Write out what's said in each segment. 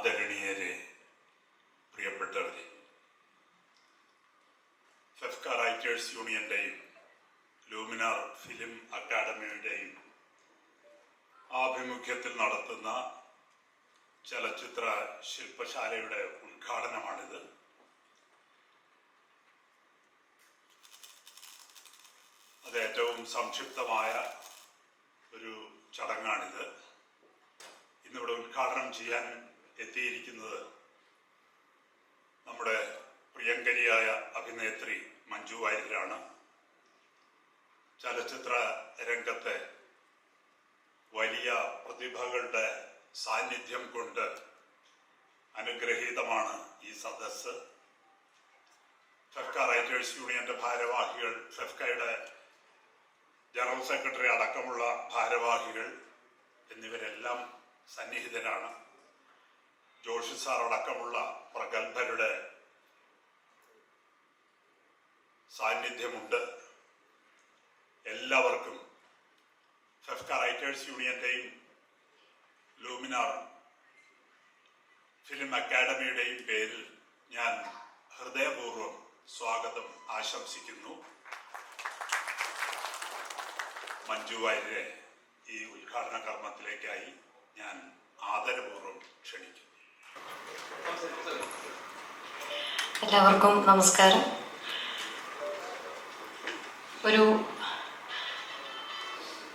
ആദരണീയരെ പ്രിയപ്പെട്ടവരെ. ഫെഫ്ക റൈറ്റേഴ്സ് യൂണിയന്റെയും ലൂമിനാർ ഫിലിം അക്കാദമിയുടെയും ആഭിമുഖ്യത്തിൽ നടത്തുന്ന ചലച്ചിത്ര ശില്പശാലയുടെ ഉദ്ഘാടനമാണിത്. അത് ഏറ്റവും സംക്ഷിപ്തമായ ഒരു ചടങ്ങാണിത്. ഇന്നിവിടെ ഉദ്ഘാടനം ചെയ്യാൻ എത്തിയിരിക്കുന്നത് നമ്മുടെ പ്രിയങ്കരിയായ അഭിനേത്രി മഞ്ജു വാര്യരാണ്. ചലച്ചിത്ര രംഗത്തെ വലിയ പ്രതിഭകളുടെ സാന്നിധ്യം കൊണ്ട് അനുഗ്രഹീതമാണ് ഈ സദസ്സ്. ഫെഫ്ക റൈറ്റേഴ്സ് യൂണിയന്റെ ഭാരവാഹികൾ ഫെഫ്കയുടെ ജനറൽ സെക്രട്ടറി അടക്കമുള്ള ഭാരവാഹികൾ എന്നിവരെല്ലാം സന്നിഹിതരാണ്. ജോഷി സാർ അടക്കമുള്ള പ്രഗത്ഭരുടെ സാന്നിധ്യമുണ്ട്. എല്ലാവർക്കും ഫെഫ്ക റൈറ്റേഴ്സ് യൂണിയന്റെയും ലൂമിനാർ ഫിലിം അക്കാദമിയുടെയും പേരിൽ ഞാൻ ഹൃദയപൂർവം സ്വാഗതം ആശംസിക്കുന്നു. മഞ്ജു വാര്യരെ ഈ ഉദ്ഘാടന കർമ്മത്തിലേക്കായി ഞാൻ ആദരപൂർവം ക്ഷണിക്കുന്നു. എല്ലാവർക്കും നമസ്കാരം. ഒരു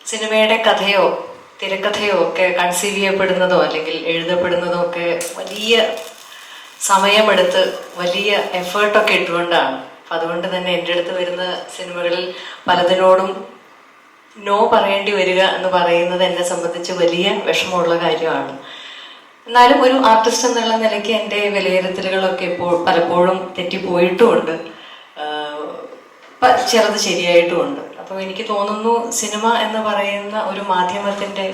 സിനിമയുടെ കഥയോ തിരക്കഥയോ ഒക്കെ കൺസീവ് ചെയ്യപ്പെടുന്നതോ അല്ലെങ്കിൽ എഴുതപ്പെടുന്നതോ ഒക്കെ വലിയ സമയമെടുത്ത് വലിയ എഫേർട്ടൊക്കെ ഇട്ടുകൊണ്ടാണ്. അപ്പം അതുകൊണ്ട് തന്നെ എന്റെ അടുത്ത് വരുന്ന സിനിമകളിൽ പലതിനോടും നോ പറയേണ്ടി വരിക എന്ന് പറയുന്നത് എന്നെ സംബന്ധിച്ച് വലിയ വിഷമമുള്ള കാര്യമാണ്. എന്നാലും ഒരു ആർട്ടിസ്റ്റ് എന്നുള്ള നിലയ്ക്ക് എന്റെ വിലയിരുത്തലുകളൊക്കെ ഇപ്പോൾ പലപ്പോഴും തെറ്റിപ്പോയിട്ടുമുണ്ട് ചിലത് ശരിയായിട്ടുമുണ്ട്. അപ്പോൾ എനിക്ക് തോന്നുന്നു സിനിമ എന്ന് പറയുന്ന ഒരു മാധ്യമത്തിന്റെ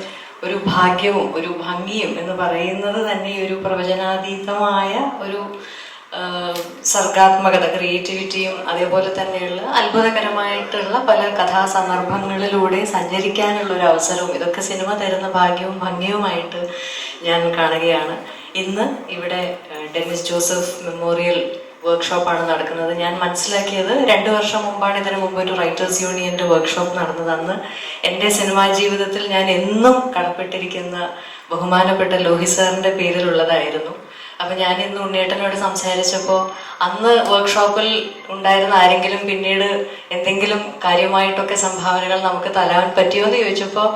ഒരു ഭാഗ്യവും ഒരു ഭംഗിയും എന്ന് പറയുന്നത് തന്നെ ഒരു പ്രവചനാതീതമായ ഒരു സർഗാത്മകത ക്രിയേറ്റിവിറ്റിയും അതേപോലെ തന്നെയുള്ള അത്ഭുതകരമായിട്ടുള്ള പല കഥാസന്ദർഭങ്ങളിലൂടെ സഞ്ചരിക്കാനുള്ള ഒരു അവസരവും ഇതൊക്കെ സിനിമ തരുന്ന ഭാഗ്യവും ഭംഗിയുമായിട്ട് ഞാൻ കാണുകയാണ്. ഇന്ന് ഇവിടെ ഡെന്നിസ് ജോസഫ് മെമ്മോറിയൽ വർക്ക്ഷോപ്പാണ് നടക്കുന്നത്. ഞാൻ മനസ്സിലാക്കിയത് രണ്ട് വർഷം മുമ്പാണ് ഇതിനു മുമ്പ് ഒരു റൈറ്റേഴ്സ് യൂണിയന്റെ വർക്ക്ഷോപ്പ് നടന്നത് അന്ന് എന്റെ സിനിമാ ജീവിതത്തിൽ ഞാൻ എന്നും കടപ്പെട്ടിരിക്കുന്ന ബഹുമാനപ്പെട്ട ലോഹി സാറിന്റെ പേരിലുള്ളതായിരുന്നു. അപ്പൊ ഞാൻ ഇന്ന് ഉണ്ണിയേട്ടനോട് സംസാരിച്ചപ്പോൾ അന്ന് വർക്ക്ഷോപ്പിൽ ഉണ്ടായിരുന്ന ആരെങ്കിലും പിന്നീട് എന്തെങ്കിലും കാര്യമായിട്ടൊക്കെ സംഭാവനകൾ നമുക്ക് തരാൻ പറ്റിയോ എന്ന് ചോദിച്ചപ്പോൾ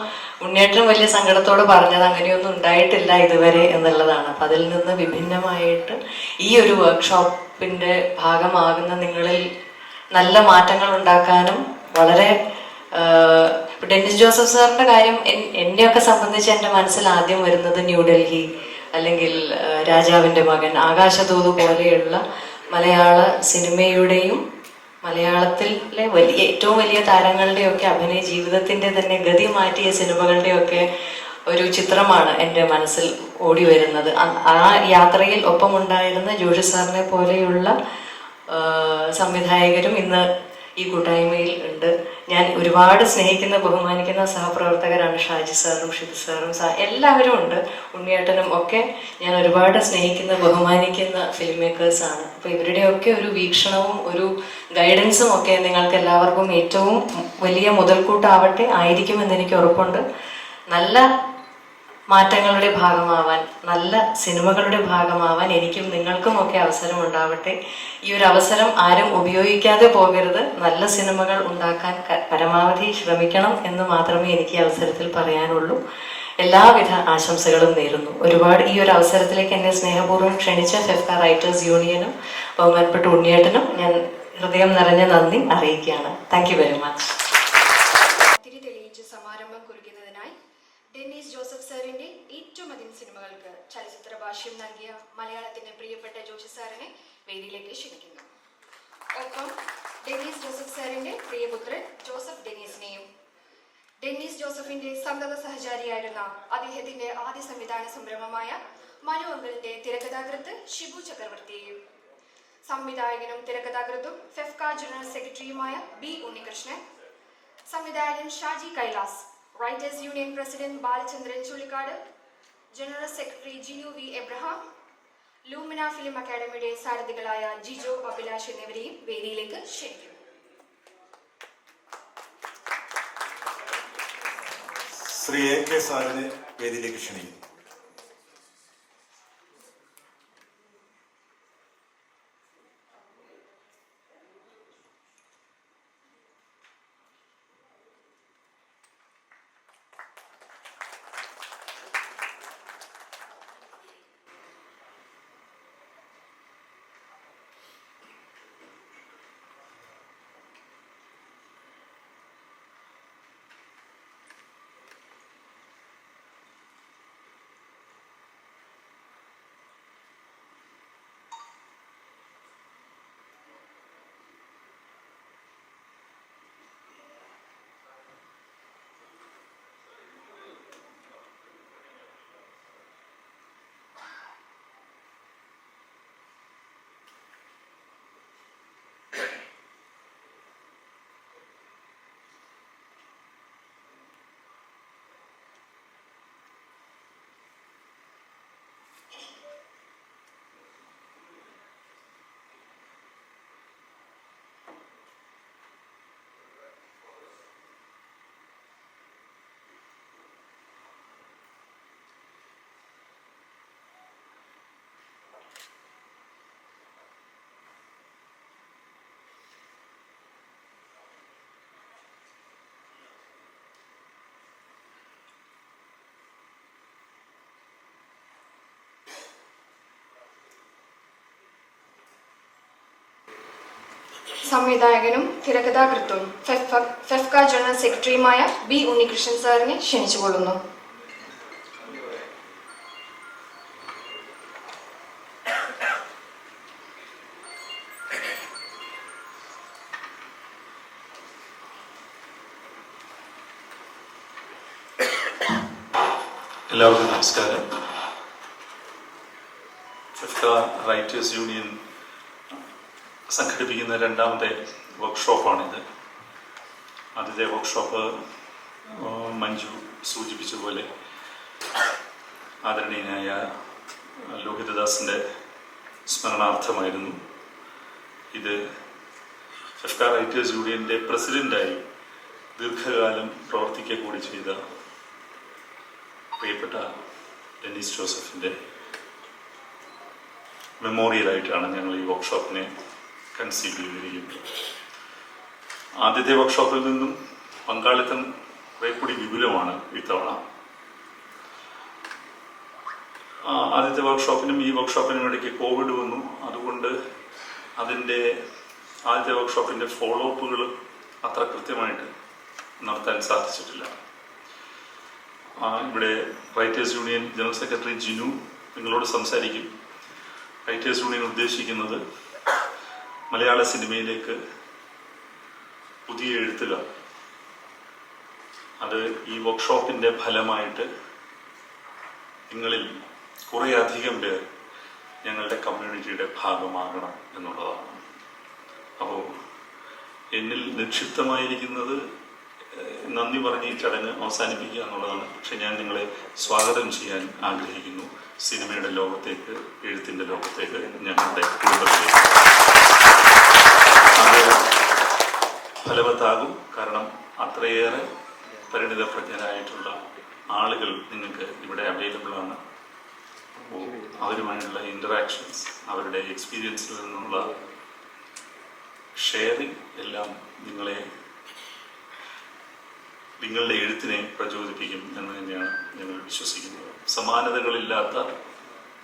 ഉണ്ണിയേട്ടൻ വലിയ സങ്കടത്തോട് പറഞ്ഞത് അങ്ങനെയൊന്നും ഉണ്ടായിട്ടില്ല ഇതുവരെ എന്നുള്ളതാണ്. അപ്പൊ അതിൽ നിന്ന് വിഭിന്നമായിട്ട് ഈ ഒരു വർക്ക്ഷോപ്പിന്റെ ഭാഗമാകുന്ന നിങ്ങളിൽ നല്ല മാറ്റങ്ങൾ ഉണ്ടാക്കാനും വളരെ ഡെന്നിസ് ജോസഫ് സാറിന്റെ കാര്യം എന്നെയൊക്കെ സംബന്ധിച്ച് എന്റെ മനസ്സിൽ ആദ്യം വരുന്നത് ന്യൂഡൽഹി അല്ലെങ്കിൽ രാജാവിന്റെ മകൻ ആകാശദൂത് പോലെയുള്ള മലയാള സിനിമയുടെയും മലയാളത്തിലെ വലിയ ഏറ്റവും വലിയ താരങ്ങളുടെയൊക്കെ അഭിനയ ജീവിതത്തിന്റെ തന്നെ ഗതി മാറ്റിയ സിനിമകളുടെയൊക്കെ ഒരു ചിത്രമാണ് എന്റെ മനസ്സിൽ ഓടി വരുന്നത്. ആ യാത്രയിൽ ഒപ്പമുണ്ടായിരുന്ന ജോഷി സാറിനെ പോലെയുള്ള സംവിധായകരും ഇന്ന് ഈ കൂട്ടായ്മയിൽ ഉണ്ട്. ഞാൻ ഒരുപാട് സ്നേഹിക്കുന്ന ബഹുമാനിക്കുന്ന സഹപ്രവർത്തകരാണ് ഷാജി സാറും ഷിബു സാറും സാ എല്ലാവരും ഉണ്ട്. ഉണ്ണിയേട്ടനും ഒക്കെ ഞാൻ ഒരുപാട് സ്നേഹിക്കുന്ന ബഹുമാനിക്കുന്ന ഫിലിം മേക്കേഴ്സാണ് അപ്പോൾ ഇവരുടെയൊക്കെ ഒരു വീക്ഷണവും ഒരു ഗൈഡൻസും ഒക്കെ നിങ്ങൾക്ക് എല്ലാവർക്കും ഏറ്റവും വലിയ മുതൽക്കൂട്ടാവട്ടെ ആയിരിക്കുമെന്ന് എനിക്ക് ഉറപ്പുണ്ട്. നല്ല മാറ്റങ്ങളുടെ ഭാഗമാവാൻ നല്ല സിനിമകളുടെ ഭാഗമാവാൻ എനിക്കും നിങ്ങൾക്കും ഒക്കെ അവസരം ഉണ്ടാവട്ടെ. ഈ ഒരു അവസരം ആരും ഉപയോഗിക്കാതെ പോകരുത്. നല്ല സിനിമകൾ ഉണ്ടാക്കാൻ പരമാവധി ശ്രമിക്കണം എന്ന് മാത്രമേ എനിക്ക് ഈ അവസരത്തിൽ പറയാനുള്ളൂ. എല്ലാവിധ ആശംസകളും നേരുന്നു. ഒരുപാട് ഈ ഒരു അവസരത്തിലേക്ക് എന്നെ സ്നേഹപൂർവം ക്ഷണിച്ച ഫെഫ്ക റൈറ്റേഴ്സ് യൂണിയനും ബഹുമാനപ്പെട്ട ഉണ്ണിയേട്ടനും ഞാൻ ഹൃദയം നിറഞ്ഞ നന്ദി അറിയിക്കുകയാണ്. താങ്ക് വെരി മച്ച് തിരി തെളിയിച്ച് സമാരംഭം കുറിക്കുന്നതിനായി ഡെന്നീസ് ജോസഫ് സാറിന്റെ ഏറ്റവും അധികം സിനിമകൾക്ക് ചലച്ചിത്ര ഭാഷ്യം നൽകിയ മലയാളത്തിന്റെ പ്രിയപ്പെട്ട ജോഷി സാറിനെ വേദിയിലേക്ക് ക്ഷണിക്കുന്നു. ഒപ്പം ഡെന്നീസ് ജോസഫ് സാറിന്റെ പ്രിയപുത്രൻ ജോസഫ് ഡെന്നീസിനെയും ഡെന്നീസ് ജോസഫിന്റെ സന്തത സഹചാരിയായിരുന്ന അദ്ദേഹത്തിന്റെ ആദ്യ സംവിധാന സംരംഭമായ മനു അങ്കിളിന്റെ തിരക്കഥാകൃത്ത് ഷിബു ചക്രവർത്തിയെയും സംവിധായകനും തിരക്കഥാകൃത്തും ഫെഫ്ക ജനറൽ സെക്രട്ടറിയുമായ ബി ഉണ്ണികൃഷ്ണൻ സംവിധായകൻ Shaji Kailas writers union president Balachandran Chullikkad general secretary Jinu V Abraham Luminar film അക്കാദമിയുടെ സാരഥികളായ ജിജോ അഭിലാഷ് എന്നിവരെയും വേദിയിലേക്ക് ക്ഷണിക്കുന്നു. ശ്രീ എ കെ സാറിനെ വേദിയിലേക്ക് ക്ഷണിക്കുന്നു. സംവിധായകനും തിരക്കഥാകൃത്തും ഫെഫ്ക- ജനറൽ സെക്രട്ടറിയുമായ ബി ഉണ്ണികൃഷ്ണൻ സാറിനെ ക്ഷണിച്ചുകൊള്ളുന്നു എല്ലാവർക്കും നമസ്കാരം. ഫിഫ്ക റൈറ്റേഴ്സ് യൂണിയൻ സംഘടിപ്പിക്കുന്ന രണ്ടാമത്തെ വർക്ക്ഷോപ്പാണിത് ആദ്യത്തെ വർക്ക്ഷോപ്പ് മഞ്ജു സൂചിപ്പിച്ചതുപോലെ ആദരണീയനായ ലോഹിതദാസിന്റെ സ്മരണാർത്ഥമായിരുന്നു ഇത്. ഫിഫ്ക റൈറ്റേഴ്സ് യൂണിയന്റെ പ്രസിഡന്റായി ദീർഘകാലം പ്രവർത്തിക്കുക കൂടി ചെയ്ത പ്രിയപ്പെട്ട ഡെന്നിസ് ജോസഫിന്റെ മെമ്മോറിയലായിട്ടാണ് ഞങ്ങൾ ഈ വർക്ക്ഷോപ്പിനെ കൺസീവ് ചെയ്തിരിക്കുന്നത് ആദ്യത്തെ വർക്ക്ഷോപ്പിൽ നിന്നും പങ്കാളിത്തം കുറെ കൂടി വിപുലമാണ് ഇത്തവണ. ആദ്യത്തെ വർക്ക്ഷോപ്പിനും ഈ വർക്ക്ഷോപ്പിനും ഇടയ്ക്ക് കോവിഡ് വന്നു. അതുകൊണ്ട് അതിന്റെ ആദ്യത്തെ വർക്ക്ഷോപ്പിന്റെ ഫോളോ അപ്പുകൾ അത്ര കൃത്യമായിട്ട് നടത്താൻ സാധിച്ചിട്ടില്ല. ഇവിടെ writers union general secretary Jinu നിങ്ങളോട് സംസാരിക്കും. റൈറ്റേഴ്സ് യൂണിയൻ ഉദ്ദേശിക്കുന്നത് മലയാള സിനിമയിലേക്ക് പുതിയ എഴുത്തുകാർ അത് ഈ വർക്ക്ഷോപ്പിന്റെ ഫലമായിട്ട് നിങ്ങളിൽ കുറേയധികം പേർ ഞങ്ങളുടെ കമ്മ്യൂണിറ്റിയുടെ ഭാഗമാകണം എന്നുള്ളതാണ്. അപ്പോൾ എന്നിൽ നിക്ഷിപ്തമായിരിക്കുന്നത് നന്ദി പറഞ്ഞ് ഈ ചടങ്ങ് അവസാനിപ്പിക്കുക എന്നുള്ളതാണ്. പക്ഷെ ഞാൻ നിങ്ങളെ സ്വാഗതം ചെയ്യാൻ ആഗ്രഹിക്കുന്നു. സിനിമയുടെ ലോകത്തേക്ക് എഴുത്തിന്റെ ലോകത്തേക്ക് ഞങ്ങളുടെ കുടുംബത്തിലേക്ക് അത് ഫലവത്താകും കാരണം അത്രയേറെ പരിണിതപ്രജ്ഞരായിട്ടുള്ള ആളുകൾ നിങ്ങൾക്ക് ഇവിടെ അവൈലബിൾ ആണ്. അവരുമായുള്ള ഇന്ററാക്ഷൻസ് അവരുടെ എക്സ്പീരിയൻസിൽ നിന്നുള്ള ഷെയറിങ് എല്ലാം നിങ്ങളെ നിങ്ങളുടെ എഴുത്തിനെ പ്രചോദിപ്പിക്കും എന്ന് തന്നെയാണ് ഞങ്ങൾ വിശ്വസിക്കുന്നത്. സമാനതകളില്ലാത്ത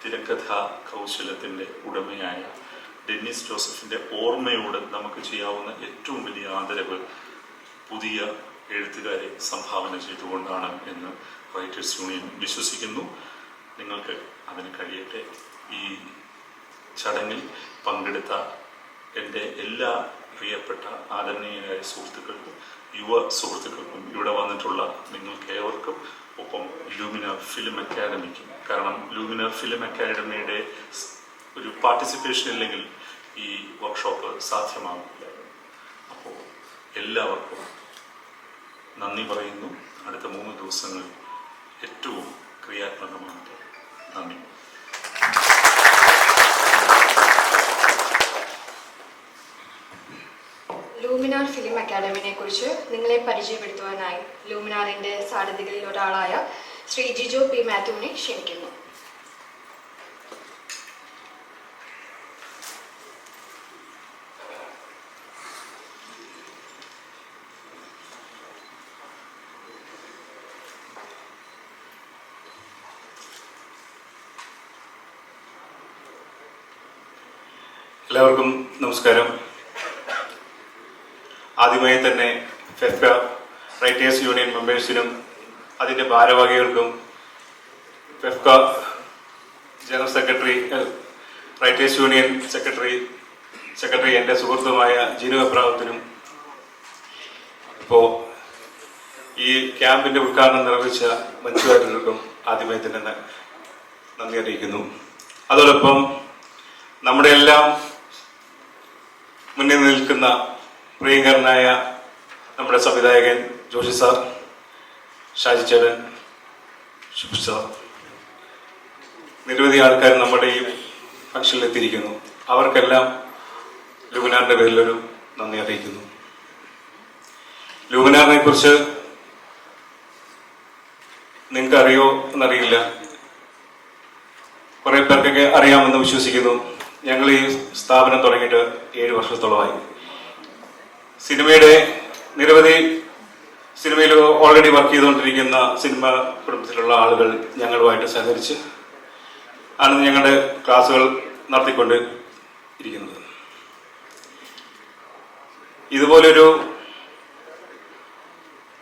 തിരക്കഥാ കൗശലത്തിന്റെ ഉടമയായ ഡെന്നിസ് ജോസഫിന്റെ ഓർമ്മയോട് നമുക്ക് ചെയ്യാവുന്ന ഏറ്റവും വലിയ ആദരവ് പുതിയ എഴുത്തുകാരെ സംഭാവന ചെയ്തുകൊണ്ടാണ് എന്ന് റൈറ്റേഴ്സ് യൂണിയൻ വിശ്വസിക്കുന്നു. നിങ്ങൾക്ക് അതിന് കഴിയട്ടെ. ഈ ചടങ്ങിൽ പങ്കെടുത്ത എന്റെ എല്ലാ പ്രിയപ്പെട്ട ആദരണീയരായ സുഹൃത്തുക്കൾക്കും യുവ സുഹൃത്തുക്കൾക്കും ഇവിടെ വന്നിട്ടുള്ള നിങ്ങൾക്ക് ഏവർക്കും ഒപ്പം ലൂമിനർ ഫിലിം അക്കാദമിക്കും കാരണം ലൂമിനർ ഫിലിം അക്കാദമിയുടെ ഒരു പാർട്ടിസിപ്പേഷൻ ഇല്ലെങ്കിൽ ഈ വർക്ക്ഷോപ്പ് സാധ്യമാകില്ല അപ്പോൾ എല്ലാവർക്കും നന്ദി പറയുന്നു. അടുത്ത മൂന്ന് ദിവസങ്ങൾ ഏറ്റവും ക്രിയാത്മകമാകട്ടെ നന്ദി. ലൂമിനാർ ഫിലിം അക്കാദമിനെ കുറിച്ച് നിങ്ങളെ പരിചയപ്പെടുത്തുവാനായി ലൂമിനാറിന്റെ സാരഥികളിൽ ഒരാളായ ശ്രീ ജിജോ പി മാത്യുവിനെ ക്ഷണിക്കുന്നു. എല്ലാവർക്കും നമസ്കാരം. ആദ്യമായി തന്നെ ഫെഫ റൈറ്റേഴ്സ് യൂണിയൻ മെമ്പേഴ്സിനും അതിന്റെ ഭാരവാഹികൾക്കും FEFKA general secretary writers union secretary secretary എന്റെ സുഹൃത്തുമായ ജിനു അബ്രാഹത്തിനും ഇപ്പോൾ ഈ ക്യാമ്പിന്റെ ഉദ്ഘാടനം നിർവഹിച്ച മഞ്ജുവാരികൾക്കും ആദ്യമായി തന്നെ നന്ദി അറിയിക്കുന്നു. അതോടൊപ്പം നമ്മുടെ എല്ലാം മുന്നിൽ നിൽക്കുന്ന പ്രിയങ്കരനായ നമ്മുടെ സംവിധായകൻ ജോഷി സാർ ഷാജി ചേടൻ ശുഭ് സാർ. നിരവധി ആൾക്കാർ നമ്മുടെ ഈ ഫംഗ്ഷനിൽ എത്തിയിരിക്കുന്നു. അവർക്കെല്ലാം ലൂമിനാറിന്റെ പേരിലൊരു നന്ദി അറിയിക്കുന്നു. ലൂമിനാറിനെ കുറിച്ച് നിങ്ങൾക്ക് അറിയോ എന്നറിയില്ല. കുറെ പേർക്കൊക്കെ അറിയാമെന്ന് വിശ്വസിക്കുന്നു. ഞങ്ങൾ ഈ സ്ഥാപനം തുടങ്ങിയിട്ട് ഏഴ് വർഷത്തോളമായി. സിനിമയുടെ നിരവധി സിനിമയിൽ ഓൾറെഡി വർക്ക് ചെയ്തുകൊണ്ടിരിക്കുന്ന സിനിമ കുടുംബത്തിലുള്ള ആളുകൾ ഞങ്ങളുമായിട്ട് സഹകരിച്ച് ആണ് ഞങ്ങളുടെ ക്ലാസ്സുകൾ നടത്തിക്കൊണ്ട് ഇരിക്കുന്നത്. ഇതുപോലൊരു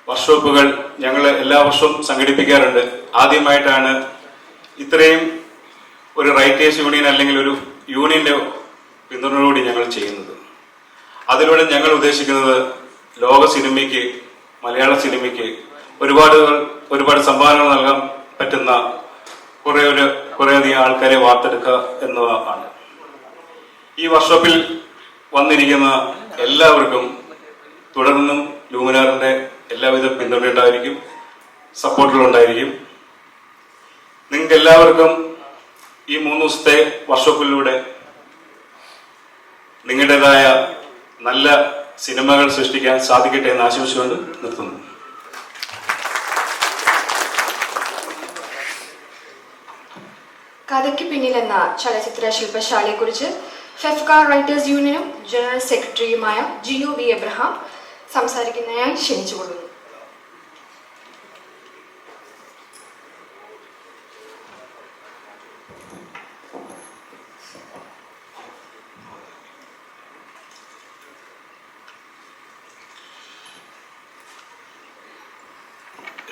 വർക്ക്ഷോപ്പുകൾ ഞങ്ങൾ എല്ലാ വർഷവും സംഘടിപ്പിക്കാറുണ്ട്. ആദ്യമായിട്ടാണ് ഇത്രയും ഒരു റൈറ്റേഴ്സ് യൂണിയൻ അല്ലെങ്കിൽ ഒരു യൂണിയന്റെ പിന്തുണയോടെ ഞങ്ങൾ ചെയ്യുന്നത്. അതിലൂടെ ഞങ്ങൾ ഉദ്ദേശിക്കുന്നത് ലോക സിനിമയ്ക്ക് മലയാള സിനിമയ്ക്ക് ഒരുപാട് ഒരുപാട് സംഭാവനകൾ നൽകാൻ പറ്റുന്ന കുറേ ഒരു കുറേയധികം ആൾക്കാരെ വാർത്തെടുക്കുക എന്നതാണ്. ഈ വർക്ക്ഷോപ്പിൽ വന്നിരിക്കുന്ന എല്ലാവർക്കും തുടർന്നും ലൂമിനാറിന്റെ എല്ലാവിധ പിന്തുണയുണ്ടായിരിക്കും സപ്പോർട്ടുകളുണ്ടായിരിക്കും. നിങ്ങൾക്ക് എല്ലാവർക്കും ഈ മൂന്ന് ദിവസത്തെ വർക്ക്ഷോപ്പിലൂടെ നിങ്ങളുടേതായ നല്ല സിനിമകൾ സൃഷ്ടിക്കാൻ സാധിക്കട്ടെ എന്ന് ആശംസിച്ചുകൊണ്ട് നിർത്തുന്നു. കഥയ്ക്ക് പിന്നിലെന്ന ചലച്ചിത്ര ശില്പശാലയെക്കുറിച്ച് ഫെഫ്കാർ റൈറ്റേഴ്സ് യൂണിയനും ജനറൽ സെക്രട്ടറിയുമായ ജിയു വി. എബ്രഹാം സംസാരിക്കുന്നതിനായി ക്ഷണിച്ചുകൊള്ളുന്നു.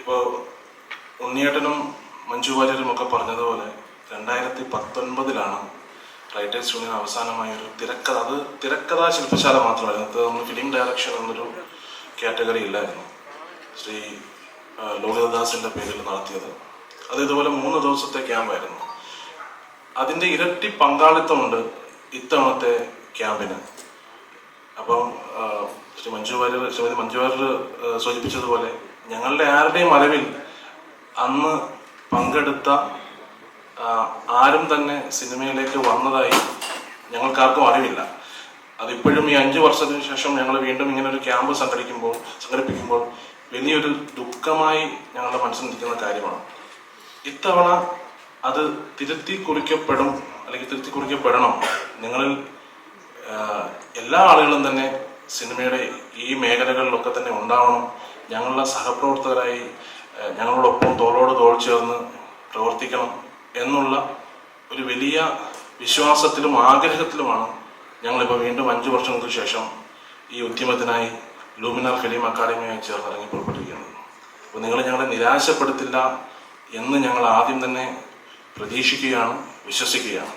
ഇപ്പോൾ ഉണ്ണിയേട്ടനും മഞ്ജു വാര്യരും ഒക്കെ പറഞ്ഞതുപോലെ രണ്ടായിരത്തി പത്തൊൻപതിലാണ് റൈറ്റേഴ്സ് യൂണിയൻ അവസാനമായ ഒരു തിരക്കഥ. അത് തിരക്കഥാ ശില്പശാല മാത്രമായിരുന്നു അത് നമ്മൾ ഫിലിം ഡയറക്ഷൻ എന്നൊരു കാറ്റഗറി ഇല്ലായിരുന്നു. ശ്രീ ആ, ലോഹിതദാസിന്റെ പേരിൽ നടത്തിയത്. അത് ഇതുപോലെ മൂന്ന് ദിവസത്തെ ക്യാമ്പായിരുന്നു അതിന്റെ ഇരട്ടി പങ്കാളിത്തമുണ്ട് ഇത്തവണത്തെ ക്യാമ്പിന്. അപ്പം ശ്രീ മഞ്ജു വാര്യർ ശ്രീമതി മഞ്ജു വാര്യർ സൂചിപ്പിച്ചതുപോലെ ഞങ്ങളുടെ ആരുടെയും അറിവിൽ അന്ന് പങ്കെടുത്ത ആരും തന്നെ സിനിമയിലേക്ക് വന്നതായി ഞങ്ങൾക്കാർക്കും അറിവില്ല. അതിപ്പോഴും ഈ അഞ്ചു വർഷത്തിന് ശേഷം ഞങ്ങൾ വീണ്ടും ഇങ്ങനെ ഒരു ക്യാമ്പ് സംഘടിക്കുമ്പോൾ സംഘടിപ്പിക്കുമ്പോൾ വലിയൊരു ദുഃഖമായി ഞങ്ങളുടെ മനസ്സിൽ നിൽക്കുന്ന കാര്യമാണ്. ഇത്തവണ അത് തിരുത്തി കുറിക്കപ്പെടും അല്ലെങ്കിൽ തിരുത്തി കുറിക്കപ്പെടണം. നിങ്ങളിൽ എല്ലാ ആളുകളും തന്നെ സിനിമയുടെ ഈ മേഖലകളിലൊക്കെ തന്നെ ഉണ്ടാവണം. ഞങ്ങളുടെ സഹപ്രവർത്തകരായി ഞങ്ങളോടൊപ്പം തോളോട് തോൾ ചേർന്ന് പ്രവർത്തിക്കണം എന്നുള്ള ഒരു വലിയ വിശ്വാസത്തിലും ആഗ്രഹത്തിലുമാണ് ഞങ്ങളിപ്പോൾ വീണ്ടും അഞ്ച് വർഷങ്ങൾക്ക് ശേഷം ഈ ഉദ്യമത്തിനായി ലൂമിനാർ ഫിലിം അക്കാദമിയുമായി ചേർന്ന് ഇറങ്ങി പുറപ്പെട്ടിരിക്കുന്നത്. അപ്പോൾ നിങ്ങൾ ഞങ്ങളെ നിരാശപ്പെടുത്തില്ല എന്ന് ഞങ്ങൾ ആദ്യം തന്നെ പ്രതീക്ഷിക്കുകയാണ് വിശ്വസിക്കുകയാണ്.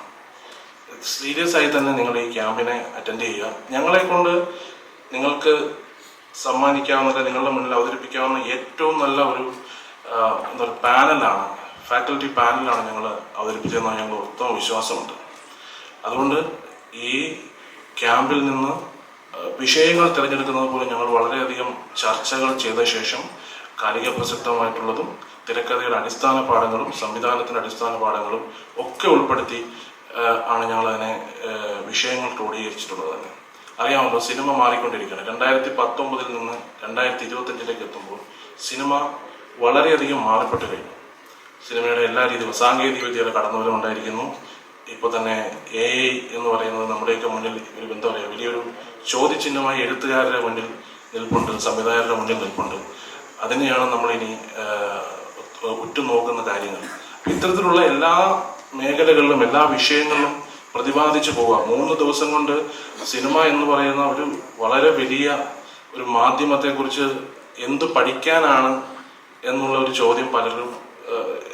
സീരിയസ് ആയി തന്നെ നിങ്ങൾ ഈ ക്യാമ്പിനെ അറ്റൻഡ് ചെയ്യുക. ഞങ്ങളെ കൊണ്ട് നിങ്ങൾക്ക് സമ്മാനിക്കാവുന്ന നിങ്ങളുടെ മുന്നിൽ അവതരിപ്പിക്കാവുന്ന ഏറ്റവും നല്ല ഒരു എന്താ പാനലാണ്. ഫാക്കൽറ്റി പാനലാണ് ഞങ്ങൾ അവതരിപ്പിച്ചതെന്ന് ഞങ്ങൾ ഉത്തമ വിശ്വാസമുണ്ട്. അതുകൊണ്ട് ഈ ക്യാമ്പിൽ നിന്ന് വിഷയങ്ങൾ തിരഞ്ഞെടുക്കുന്നത് പോലെ ഞങ്ങൾ വളരെയധികം ചർച്ചകൾ ചെയ്ത ശേഷം കാലിക പ്രസക്തമായിട്ടുള്ളതും തിരക്കഥയുടെ അടിസ്ഥാന പാഠങ്ങളും സംവിധാനത്തിന്റെ അടിസ്ഥാന പാഠങ്ങളും ഒക്കെ ഉൾപ്പെടുത്തി ആണ് ഞങ്ങൾ അതിനെ വിഷയങ്ങൾ ക്രോഡീകരിച്ചിട്ടുള്ളത് തന്നെ. അറിയാമല്ലോ സിനിമ മാറിക്കൊണ്ടിരിക്കുകയാണ്. രണ്ടായിരത്തി പത്തൊമ്പതിൽ നിന്ന് രണ്ടായിരത്തി ഇരുപത്തഞ്ചിലേക്ക് എത്തുമ്പോൾ സിനിമ വളരെയധികം മാറിപ്പെട്ടു കഴിഞ്ഞു. സിനിമയുടെ എല്ലാ രീതിയിലും സാങ്കേതിക വിദ്യയുടെ കടന്നുവരും ഉണ്ടായിരിക്കുന്നു. ഇപ്പോൾ തന്നെ എ ഐ എന്ന് പറയുന്നത് നമ്മുടെയൊക്കെ മുന്നിൽ ഒരു എന്താ പറയുക വലിയൊരു ചോദ്യചിഹ്നമായി എഴുത്തുകാരുടെ മുന്നിൽ നിൽപ്പുണ്ട് സംവിധായകരുടെ മുന്നിൽ നിൽപ്പുണ്ട്. അതിനെയാണ് നമ്മളിനി ഉറ്റുനോക്കുന്ന കാര്യങ്ങൾ. ഇത്തരത്തിലുള്ള എല്ലാ മേഖലകളിലും എല്ലാ വിഷയങ്ങളിലും പ്രതിപാദിച്ചു പോവാം മൂന്ന് ദിവസം കൊണ്ട് സിനിമ എന്ന് പറയുന്ന ഒരു വളരെ വലിയ ഒരു മാധ്യമത്തെക്കുറിച്ച് എന്ത് പഠിക്കാനാണ് എന്നുള്ള ഒരു ചോദ്യം പലരും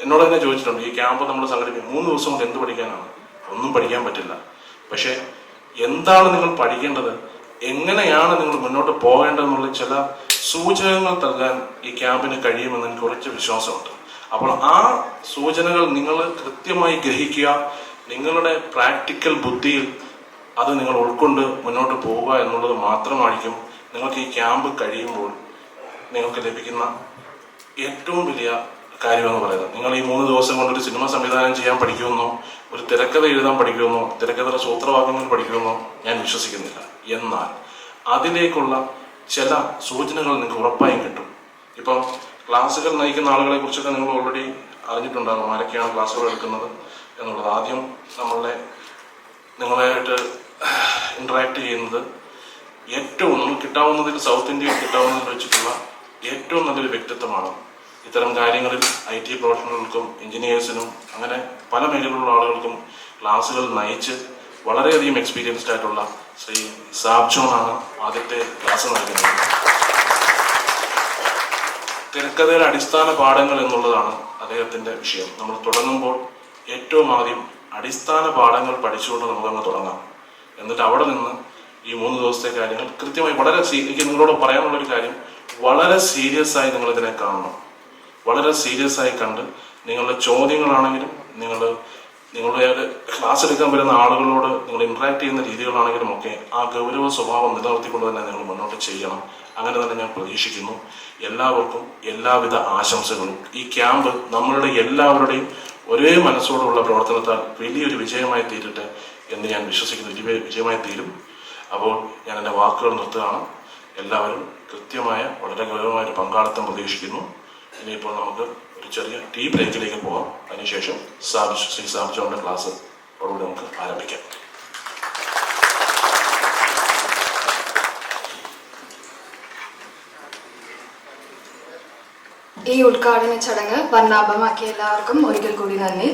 എന്നോട് തന്നെ ചോദിച്ചിട്ടുണ്ട്. ഈ ക്യാമ്പ് നമ്മൾ സംഘടിപ്പിക്കും. മൂന്ന് ദിവസം കൊണ്ട് എന്ത് പഠിക്കാനാണ്? ഒന്നും പഠിക്കാൻ പറ്റില്ല. പക്ഷേ എന്താണ് നിങ്ങൾ പഠിക്കേണ്ടത്? എങ്ങനെയാണ് നിങ്ങൾ മുന്നോട്ട് പോകേണ്ടതെന്നുള്ള ചില സൂചനകൾ നൽകാൻ ഈ ക്യാമ്പിന് കഴിയുമെന്ന് എനിക്ക് കുറച്ച് വിശ്വാസമുണ്ട്. അപ്പോൾ ആ സൂചനകൾ നിങ്ങൾ കൃത്യമായി ഗ്രഹിക്കുക. നിങ്ങളുടെ പ്രാക്ടിക്കൽ ബുദ്ധിയിൽ അത് നിങ്ങൾ ഉൾക്കൊണ്ട് മുന്നോട്ട് പോവുക എന്നുള്ളത് മാത്രമായിരിക്കും നിങ്ങൾക്ക് ഈ ക്യാമ്പ് കഴിയുമ്പോൾ നിങ്ങൾക്ക് ലഭിക്കുന്ന ഏറ്റവും വലിയ കാര്യമെന്ന് പറയുന്നത്. നിങ്ങൾ ഈ മൂന്ന് ദിവസം കൊണ്ട് ഒരു സിനിമ സംവിധാനം ചെയ്യാൻ പഠിക്കുമെന്നോ ഒരു തിരക്കഥ എഴുതാൻ പഠിക്കുമെന്നോ തിരക്കഥയുടെ സൂത്രവാക്യങ്ങൾ പഠിക്കുമെന്നോ ഞാൻ വിശ്വസിക്കുന്നില്ല. എന്നാൽ അതിലേക്കുള്ള ചില സൂചനകൾ നിങ്ങൾക്ക് ഉറപ്പായും കിട്ടും. ഇപ്പം ക്ലാസ്സുകൾ നയിക്കുന്ന ആളുകളെ കുറിച്ചൊക്കെ നിങ്ങൾ ഓൾറെഡി അറിഞ്ഞിട്ടുണ്ടാകും ആരൊക്കെയാണ് ക്ലാസ്സുകൾ എടുക്കുന്നത്. എന്നുള്ളത്. ആദ്യം നമ്മളെ നിങ്ങളായിട്ട് ഇൻട്രാക്ട് ചെയ്യുന്നത് ഏറ്റവും നമുക്ക് കിട്ടാവുന്നതിൽ സൗത്ത് ഇന്ത്യയിൽ കിട്ടാവുന്നതിൽ വെച്ചിട്ടുള്ള ഏറ്റവും നല്ലൊരു വ്യക്തിത്വമാണ്. ഇത്തരം കാര്യങ്ങളിൽ ഐ ടി പ്രൊഫഷണലുകൾക്കും എഞ്ചിനീയേഴ്സിനും അങ്ങനെ പല മേഖലകളിലുള്ള ആളുകൾക്കും ക്ലാസ്സുകൾ നയിച്ച് വളരെയധികം എക്സ്പീരിയൻസ്ഡ് ആയിട്ടുള്ള ശ്രീ സാബ്ജോണാണ് ആദ്യത്തെ ക്ലാസ് നൽകുന്നത് തിരക്കഥയുടെ അടിസ്ഥാന പാഠങ്ങൾ എന്നുള്ളതാണ് അദ്ദേഹത്തിന്റെ വിഷയം. നമ്മൾ തുടങ്ങുമ്പോൾ ഏറ്റവും ആദ്യം അടിസ്ഥാന പാഠങ്ങൾ പഠിച്ചുകൊണ്ട് നമുക്കങ്ങ് തുടങ്ങാം. എന്നിട്ട് അവിടെ നിന്ന് ഈ മൂന്ന് ദിവസത്തെ കാര്യങ്ങൾ കൃത്യമായി വളരെ എനിക്ക് നിങ്ങളോട് പറയാനുള്ള ഒരു കാര്യം. വളരെ സീരിയസ് ആയി നിങ്ങൾ ഇതിനെ കാണണം. വളരെ സീരിയസ് ആയി കണ്ട് നിങ്ങളുടെ ചോദ്യങ്ങളാണെങ്കിലും നിങ്ങൾ നിങ്ങളുടെ ക്ലാസ് എടുക്കാൻ വരുന്ന ആളുകളോട് നിങ്ങൾ ഇന്ററാക്ട് ചെയ്യുന്ന രീതികളാണെങ്കിലും ഒക്കെ ആ ഗൗരവ സ്വഭാവം നിലനിർത്തിക്കൊണ്ട് തന്നെ നിങ്ങൾ മുന്നോട്ട് ചെയ്യണം. അങ്ങനെ തന്നെ ഞാൻ പ്രതീക്ഷിക്കുന്നു. എല്ലാവർക്കും എല്ലാവിധ ആശംസകളും. ഈ ക്യാമ്പ് നമ്മളുടെ എല്ലാവരുടെയും ഒരേ മനസ്സോടുള്ള പ്രവർത്തനത്താൽ വലിയൊരു വിജയമായി തീരട്ടെ എന്ന് ഞാൻ വിശ്വസിക്കുന്നു. വലിയ വിജയമായി തീരും. അപ്പോൾ ഞാൻ എന്റെ വാക്കുകൾ നിർത്തുകയാണ്. എല്ലാവരും കൃത്യമായ വളരെ ഗൗരവമായ ഒരു പങ്കാളിത്തം പ്രതീക്ഷിക്കുന്നു. ഇനിയിപ്പോൾ നമുക്ക് ഒരു ചെറിയ ടീ ബ്രേക്കിലേക്ക് പോകാം അതിനുശേഷം സാബിഷ് ശ്രീ സാബ് ജോണിന്റെ ക്ലാസ് അതോടുകൂടി നമുക്ക് ആരംഭിക്കാം. ഈ ഉദ്ഘാടന ചടങ്ങ് വർണാഭമാക്കിയ എല്ലാവർക്കും ഒരിക്കൽ കൂടി നന്ദി.